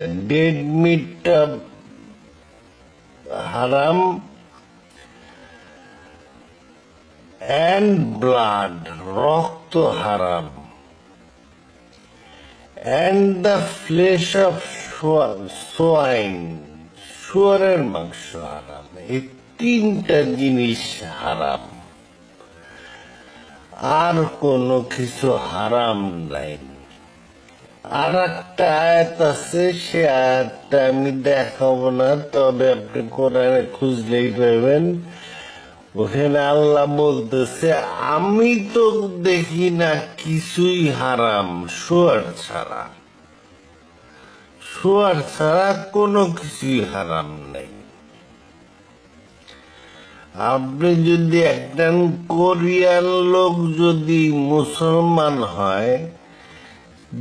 Dead মিটটা হারাম and blood রক্ত হারাম and the flesh of swine শুয়ারের মাংস হারাম। এই তিনটা জিনিস হারাম। আর কোনো কিছু হারাম নাই। আর একটা আয়াত আছে সে আয়াতটা আমি দেখাবো না তবে আপনি কোরআনে খুঁজলেই পাবেন ওখানে আল্লাহ বলতেছে আমি তো দেখি না, কিছুই হারাম শোয়ার ছাড়া শোয়ার ছাড়া কোনো কিছুই হারাম নেই। আপনি যদি একটা কোরিয়ান লোক যদি মুসলমান হয়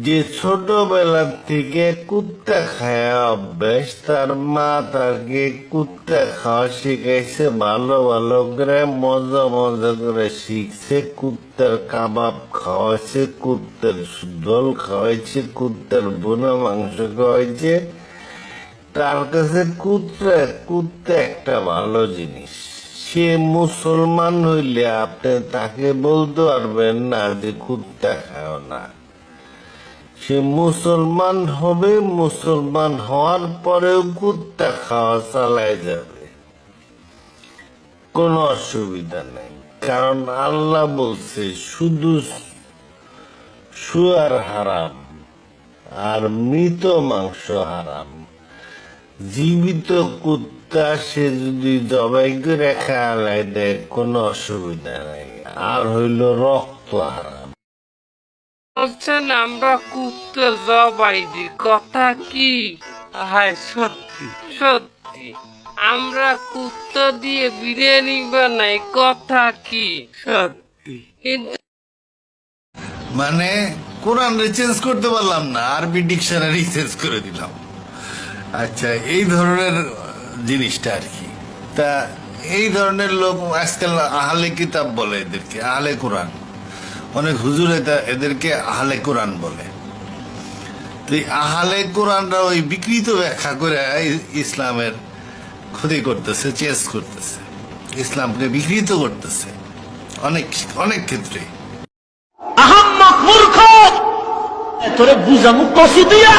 যে ছোটবেলা থেকে কুত্তা খায়া অভ্যাস, তার মা তাকে কুত্তা খাওয়া শিখাইছে, ভালো ভালো করে মজা মজা করে শিখছে, কুত্তার কাবাব খাওয়াইছে, কুত্তার দল খাওয়াইছে, কুত্তার বোনা মাংস খাওয়াইছে। তার কাছে কুত্তা কুত্তা একটা ভালো জিনিস। সে মুসলমান হইলে আপনি তাকে বলতে পারবেন না যে কুত্তা খাও না। সে মুসলমান হবে, মুসলমান হওয়ার পরেও কুত্তা খাওয়া চালায় যাবে। কোনো অসুবিধা নেই, কারণ আল্লাহ বলছে শুধু শুয়ার হারাম আর মৃত মাংস হারাম। জীবিত কুত্তা সে যদি জবাই করে খাওয়ালাই দেয়, কোনো অসুবিধা নেই। আর হইল রক্ত হারাম। বলছেন আমরা কুত্তে জবাই দি কথা কি? হায় সত্যি। সত্যি। আমরা কুত্তা দিয়ে বিরিয়ানি বানাই কথা কি? সত্যি। মানে কোরআন চেঞ্জ করতে পারলাম না আরবি ডিকশনারি চেঞ্জ করে দিলাম। আচ্ছা এই ধরনের জিনিসটা আর কি। তা এই ধরনের লোক আজকাল আহলে কিতাব বলে এদেরকে আহলে কোরআন। অনেক হুজুর এটা- এদেরকে আহলে কোরআন বলে। তো এই আহলে কোরআনরা ওই বিকৃত ব্যাখ্যা করে ইসলামের ক্ষতি করতেছে চেঞ্জ করতেছে। ইসলামকে বিকৃত করতেছে। অনেক অনেক ক্ষেত্রে। তোরে বুঝামু কষি দিয়া?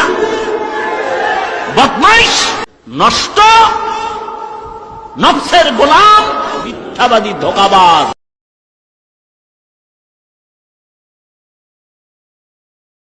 বদমাইশ, নষ্ট, নফসের গোলাম, মিথ্যাবাদী ধোকাবাজ।